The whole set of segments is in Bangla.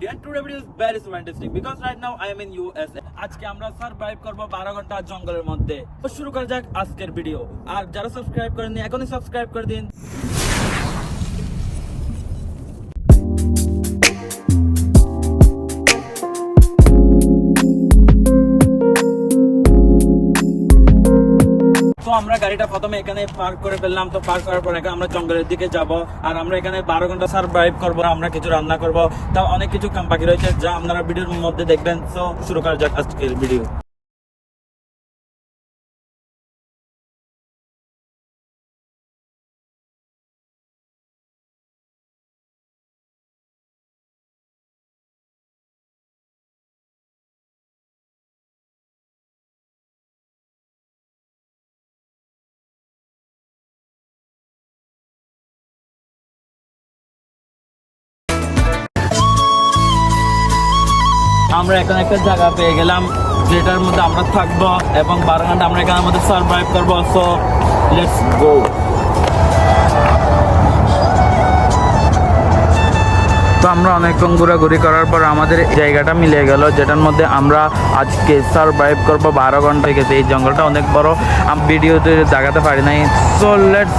very fantastic because right now I am আজকে আমরা সার্ভাইভ করব 12 ঘণ্টা জঙ্গলের মধ্যে। তো শুরু করা যাক আজকের ভিডিও আর যারা সাবস্ক্রাইব করেননি, এখনই সাবস্ক্রাইব করে দিন। তো আমরা গাড়িটা প্রথমে এখানে পার্ক করে ফেললাম। তো পার্ক করার পর এখন আমরা জঙ্গলের দিকে যাব আর আমরা এখানে বারো ঘণ্টা সার্ভাইভ করব, আমরা কিছু রান্না করব। তা অনেক কিছু কাম বাকি রয়েছে যা আপনারা ভিডিওর মধ্যে দেখবেন। তো শুরু করা যাক আজকের ভিডিও আমরা এখন একটা জায়গা পেয়ে গেলাম, যেটার মধ্যে আমরা থাকব এবং বারো ঘণ্টা আমরা এখানের মধ্যে সার্ভাইভ করব। সো লেটস গো তো আমরা অনেকক্ষণ ঘোরাঘুরি করার পর আমাদের জায়গাটা মিলে গেল, যেটার মধ্যে আমরা আজকে সার্ভাইভ করব বারো ঘণ্টা গেছে। এই জঙ্গলটা অনেক বড় ভিডিওতে দেখাতে পারি নাই। সো লেটস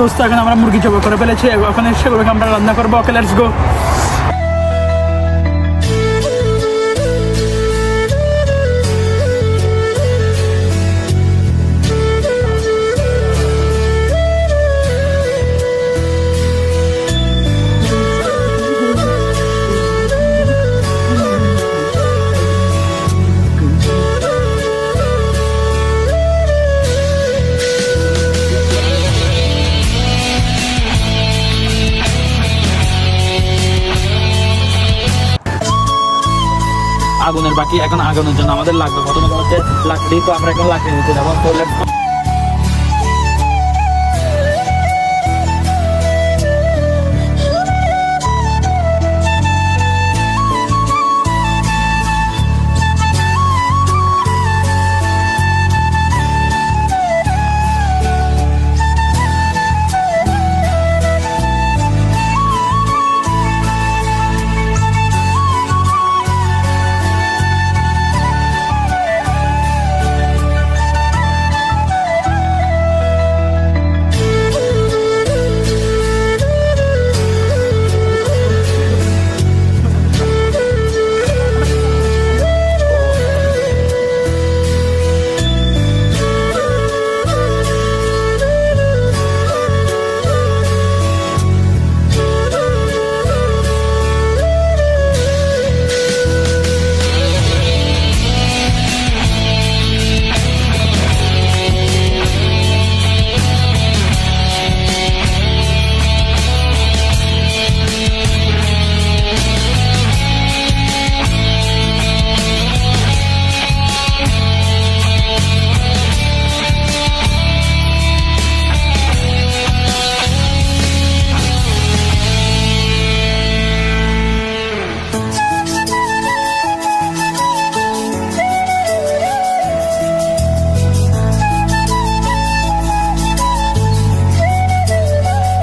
দোস্ত, এখন আমরা মুরগি জবাই করে ফেলেছি। ওখানে সেগুলোকে আমরা রান্না করব। ওকে লেটস গো আগুনের বাকি এখন আগুনের জন্য আমাদের লাগবে। প্রথমে হচ্ছে লাকড়ি, তো আমরা এখন লাকড়ি নিতে যাব।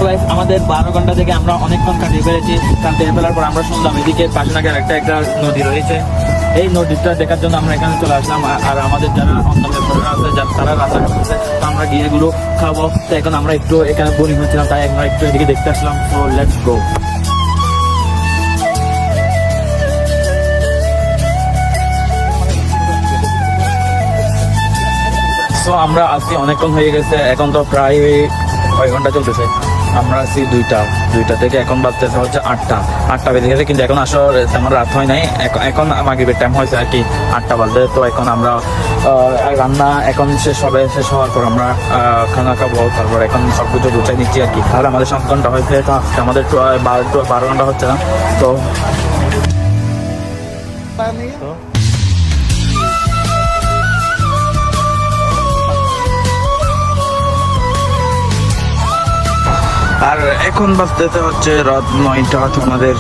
Guys, আমাদের বারো ঘণ্টা থেকে আমরা অনেকক্ষণ কাটিয়ে ফেলেছি। কাটিয়ে ফেলার পর আমরা শুনলাম এদিকে পাশনাকের একটা একটা নদী রয়েছে। এই নদীটা দেখার জন্য আমরা এখানে চলে আসলাম। আর- আমাদের যারা অন্য মেম্বাররা আছে যারা তারা রান্না করতেছে তো আমরা গিয়ে এগুলো খাব। তো এখন আমরা একটু এখানে বোরিং হচ্ছিলাম তাই আমরা একটু এদিকে দেখতে আসলাম। তো লেটস গো তো আমরা আজকে অনেকক্ষণ হয়ে গেছে এখন তো প্রায় কয় ঘণ্টা চলতেছে। আমরা আছি দুইটা দুইটা থেকে এখন বাজতেছে হচ্ছে আটটা। আটটা বেজে গেছে কিন্তু এখন আসলে তেমন রাত হয় নাই। এখন- এখন মাগরিবের টাইম হয়েছে আর কি আটটা বাজে তো এখন আমরা রান্না এখন শেষ হবে শেষ হওয়ার পর আমরা খানা খাব। তারপর এখন সব কিছু গুছাই নিচ্ছি আর কি। আর আমাদের সাত ঘণ্টা হয়েছে তো আজকে আমাদের বারো ঘণ্টা হচ্ছে না। তো আর এখন বাজতেছে হচ্ছে রাত নয়টা তোমাদের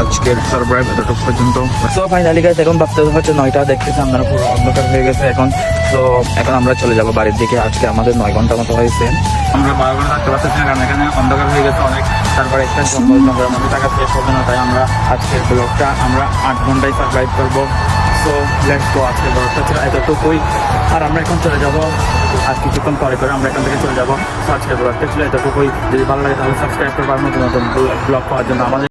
আজকের সারপ্রাইজ এতটুকু পর্যন্ত। তো ফাইনালি গাইস এখন বাচ্চা হচ্ছে নয়টা, দেখতেছি আপনারা পুরো অন্ধকার হয়ে গেছে এখন। তো এখন আমরা চলে যাব বাড়ির দিকে। আজকে আমাদের নয় ঘণ্টা মতো হয়েছে। আমরা বারো ঘণ্টা থাকতে পারতেছি কারণ এখানে অন্ধকার হয়ে গেছে অনেক। তারপরে একটা জঙ্গল, জঙ্গলের মধ্যে টাকা শেষ হবে না, তাই আমরা আজকের ব্লগটা আমরা আট ঘন্টায় সার্ভাইভ করব। তো লেটস গো আজকের ব্লগটা ছিল এতটুকুই। আর আমরা এখন চলে যাব আর কিছুক্ষণ পরে করে আমরা এখান থেকে চলে যাব। আজকের ব্লগটা ছিল এতটুকুই। যদি ভালো লাগে তাহলে সাবস্ক্রাইব করব আর নতুন নতুন ব্লগ পাওয়ার জন্য আমাদের